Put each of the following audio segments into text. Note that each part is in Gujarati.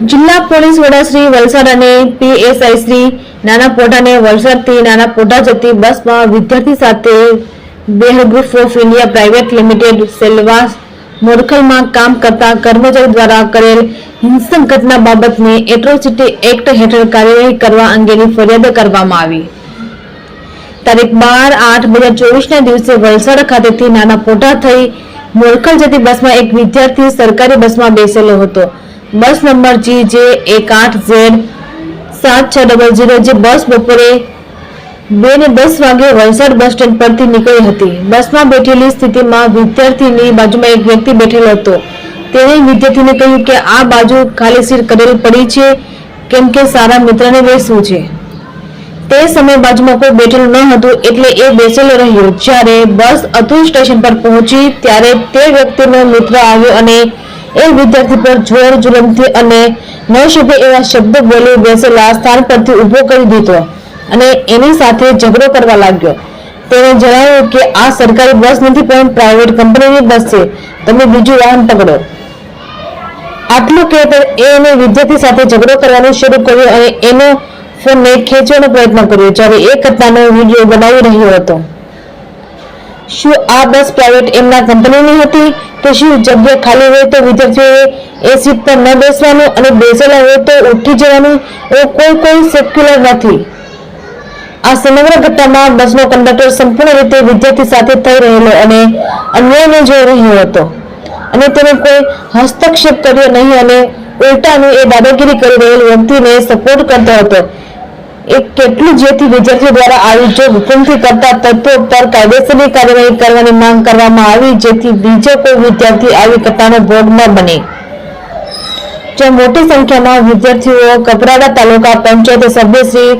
જિલ્લા પોલીસ વડા શ્રી વલસાડ અને પીએસઆઈ શ્રી નાના પોટાને વલસાડથી નાના પોટા જતી બસમાં વિદ્યાર્થી સાથે Behr group of India private limited Silvassa મોરખલમાં કામ કરતા કર્મચારી દ્વારા કરેલ હિંસક ઘટના બાબતને એટ્રોસિટી એક્ટ હેઠળ કાર્યવાહી કરવા અંગેની ફરિયાદ કરવામાં આવી. તારીખ બાર આઠ બે હજાર ચોવીસના દિવસે વલસાડ ખાતેથી નાના પોટા થઈ મોરખલ જતી બસમાં એક વિદ્યાર્થી સરકારી બસમાં બેસેલો હતો. બસ નંબર જી જે એક આઠ ઝેડ સાત છ ડબલ ઝીરો જે બસ બપોરે બે ને દસ વાગે વલસાડ બસ સ્ટેન્ડ પરથી નીકળી હતી. બસમાં બેઠેલી સ્થિતિમાં વિદ્યાર્થીની બાજુમાં એક વ્યક્તિ બેઠેલો હતો. તેણે વિદ્યાર્થીને કહ્યું કે આ બાજુ ખાલી સીટ કરેલ પડી છે, કેમ કે સારા મિત્રને બેસવું છે. તે સમયે બાજુમાં કોઈ બેઠેલું ન હતું એટલે એ બેસેલો રહ્યો. જ્યારે બસ અતુલ સ્ટેશન પર પહોંચી, ત્યારે તે વ્યક્તિનો મિત્ર આવ્યો અને એ વિદ્યાર્થી પર જોર જુલમથી અને ન શુભે એવા શબ્દ બોલી બેસેલા સ્થાન પરથી ઊભો કરી દીધો અને એની સાથે ઝઘડો કરવા લાગ્યો. તેણે જણાવ્યું કે આ સરકારી બસ નથી, પણ પ્રાઇવેટ કંપનીની બસ છે. તમે બીજું વાહન પકડો. આટલું કહેતા એને વિદ્યાર્થી સાથે ઝઘડો કરવાનું શરૂ કર્યું અને એનો ફોનને ખેંચવાનો પ્રયત્ન કર્યો, જ્યારે એ ઘટનાનો વીડિયો બનાવી રહ્યો હતો. શું આ બસ પ્રાઇવેટ એમના કંપનીની હતી? તો શું જગ્યા ખાલી હોય તો વિદ્યાર્થીઓએ એ સીટ પર ન બેસવાનું અને બેસેલા હોય તો ઉઠી જવાનું એ કોઈ કોઈ સેક્યુલર નથી. આ સમગ્ર ઘટનામાં બસનો કંડક્ટર સંપૂર્ણ રીતે વિદ્યાર્થી સાથે થઈ રહેલો અને અન્યાયને જોઈ રહ્યો હતો. અને તેને કોઈ હસ્તક્ષેપ કર્યો નહીં અને ઉલટાનું એ દાદાગીરી કરી રહેલ વ્યક્તિને સપોર્ટ કરતો હતો. એ કેટલું જેથી વિદ્યાર્થીઓ દ્વારા આવી જો હુકુમથી કરતા તત્વો પર કાયદેસરની કાર્યવાહી કરવાની માંગ કરવામાં આવી, જેથી બીજો કોઈ વિદ્યાર્થી આવી ઘટનાનો ભોગ ન બને. જ્યાં મોટી સંખ્યામાં વિદ્યાર્થીઓ કપરાડા તાલુકા પંચાયત સભ્ય શ્રી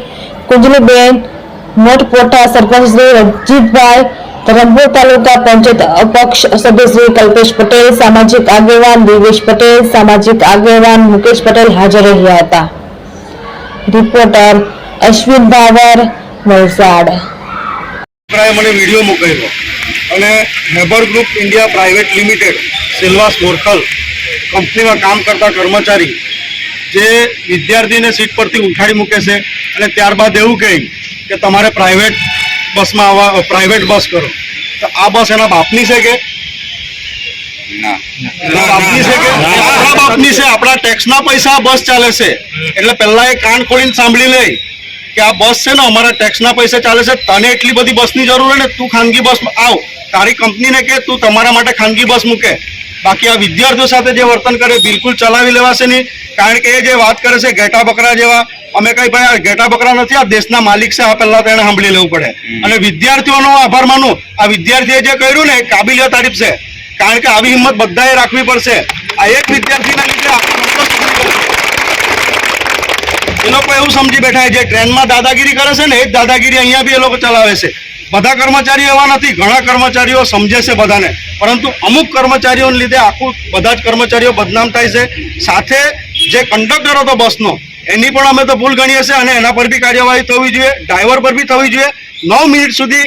કુંજલીબેન મોટપોટા સરપંચ શ્રી રજીતભાઈ ધરમપુર તાલુકા પંચાયત અપક્ષ સભ્ય શ્રી કલ્પેશ પટેલ, સામાજિક આગેવાન દિવેશ પટેલ, સામાજિક આગેવાન મુકેશ પટેલ હાજર રહ્યા હતા. રિપોર્ટર અશ્વિન ભાવર વલસાડ. મને વીડિયો મોકલ્યો અને Heber group India private limited Silvassa Morkhal કંપનીમાં કામ કરતા કર્મચારી જે વિદ્યાર્થીને સીટ પરથી ઉઠાડી મૂકે છે અને ત્યારબાદ એવું કહે કે તમારે પ્રાઇવેટ બસમાં આવવા પ્રાઇવેટ બસ કરો. તો આ બસ એના બાપની છે કે? એના બાપની છે કે? આપણા બાપની છે. આપણા ટેક્સના પૈસા બસ ચાલે છે. એટલે પહેલા એ કાન ખોલીને સાંભળી લે કે આ બસ છે ને અમારા ટેક્સના પૈસા ચાલે છે તને એટલી બધી બસની જરૂર હોય ને તું ખાનગી બસ આવ. તારી કંપનીને કે તું તમારા માટે ખાનગી બસ મૂકે. બાકી આ વિદ્યાર્થીઓ સાથે જે વર્તન કરે બિલકુલ ચલાવી લેવાશે નહીં. કારણ કે એ જે વાત કરે છે ઘેટા બકરા જેવા અમે કઈ ભાઈ આ ઘેટા બકરા નથી આ દેશના માલિક છે આ પહેલા તો એને સાંભળી લેવું પડે. અને વિદ્યાર્થીઓનો આભાર માનું. આ વિદ્યાર્થીએ જે કર્યું ને કાબિલિયત તારીફ છે. કારણ કે આવી હિંમત બધાએ રાખવી પડશે. આ એક વિદ્યાર્થીના લીધે એ લોકો એવું સમજી બેઠા જે ટ્રેનમાં દાદાગીરી કરે છે ને, એ જ દાદાગીરી અહીંયા બી એ લોકો ચલાવે છે. બધા કર્મચારીઓ એવા નથી. ઘણા કર્મચારીઓ સમજે છે બધાને. પરંતુ અમુક કર્મચારીઓને લીધે આખું બધા જ કર્મચારીઓ બદનામ થાય છે. સાથે જે કંડક્ટર હતો બસનો, એની પણ અમે તો ભૂલ ગણીએ છીએ અને એના પર બી કાર્યવાહી થવી જોઈએ. ડ્રાઈવર પર બી થવી જોઈએ. નવ મિનિટ સુધી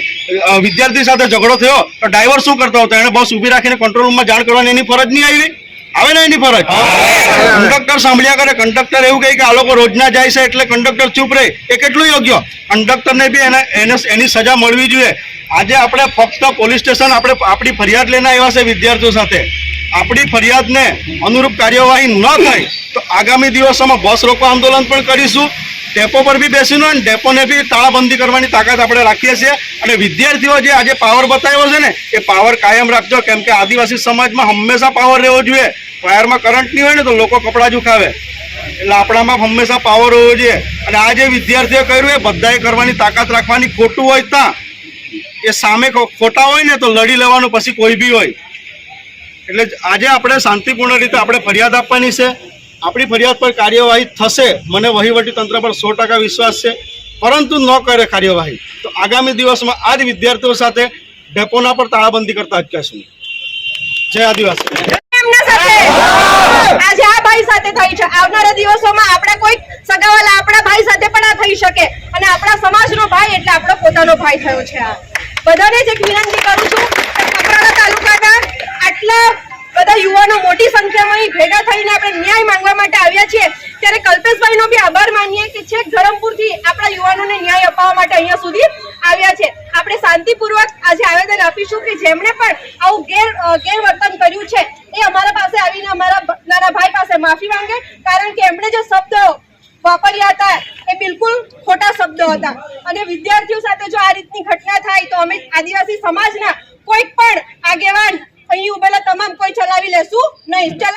વિદ્યાર્થી સાથે ઝઘડો થયો. તો ડ્રાઈવર શું કરતો હતો? એને બસ ઊભી રાખીને કંટ્રોલ રૂમમાં જાણ કરવાની એની ફરજ નહીં આવી. આવે ને એની ફરજ? કંડક્ટર સાંભળ્યા કરે કંડક્ટર એવું કહે કે આ લોકો રોજના જાય છે એટલે કંડક્ટર ચૂપ રહે. એ કેટલું યોગ્ય? કંડક્ટરને બી એને એને એની સજા મળવી જોઈએ. આજે આપણે ફક્ત પોલીસ સ્ટેશન આપણે આપણી ફરિયાદ લઈને આવ્યા છે વિદ્યાર્થીઓ સાથે. આપણી ફરિયાદને અનુરૂપ કાર્યવાહી ન થાય તો આગામી દિવસોમાં બસ રોકો આંદોલન પણ કરીશું. ડેપો પર બી બેસીને અને ડેપોને બી તાળાબંધી કરવાની તાકાત આપણે રાખીએ છીએ. અને વિદ્યાર્થીઓ જે આજે પાવર બતાવ્યો છે ને, એ પાવર કાયમ રાખજો. કેમ કે આદિવાસી સમાજમાં હંમેશા પાવર રહેવો જોઈએ. વાયરમાં કરંટ નહીં હોય ને, તો લોકો કપડાં ઝુકાવે એટલે આપણામાં હંમેશા પાવર હોવો જોઈએ. અને આ જે વિદ્યાર્થીઓ કર્યું, એ બધાએ કરવાની તાકાત રાખવાની ખોટું હોય ત્યાં એ સામે ખોટા હોય ને, તો લડી લેવાનું પછી કોઈ બી હોય. એટલે આજે આપણે શાંતિપૂર્ણ રીતે આપણે ફરિયાદ આપવાની છે. આપણી ફરિયાદ પર કાર્યવાહી થશે. મને વહીવટી તંત્ર પર સો ટકા વિશ્વાસ છે. પરંતુ ન કરે કાર્યવાહી. તો આગામી દિવસમાં આ જ વિદ્યાર્થીઓ સાથે ડેપોના પર તાળાબંધી કરતા અટકાશું. જય આદિવાસી. આજે આ ભાઈ સાથે થઈ છે. આવનારા દિવસોમાં આપણા કોઈ સગાવાલા આપણા ભાઈ સાથે પણ આ થઈ શકે. અને આપણા સમાજનો ભાઈ એટલે આપણો પોતાનો ભાઈ થયો છે આ. બધાને જ એક વિનંતી કરું છું આટલા બધા યુવાનો મોટી સંખ્યામાં અહીં ભેગા થઈને આપણે ન્યાય માંગવા માટે આવ્યા છીએ. ત્યારે કલ્પેશભાઈનો બી આભાર માનીએ કે છેક ધરમપુરથી આપણા યુવાનોને ન્યાય અપાવવા માટે અહીંયા સુધી આવ્યા છે. આપણે શાંતિપૂર્વક આજે આવેદન આપીશું કે જેમણે પણ આવું ગેર ગેરવર્તન કર્યું છે એ અમારા પાસે આવીને અમારા નાના ભાઈ પાસે માફી માંગે, કારણ કે એમણે જે શબ્દો વાપર્યા હતા એ બિલકુલ ખોટા શબ્દો હતા. અને વિદ્યાર્થીઓ સાથે જો આ રીતની ઘટના થાય તો અમે આદિવાસી સમાજના કોઈ પણ આગેવાન અહીં ઉભેલા તમામ કોઈ ચલાવી લેશું? નહીં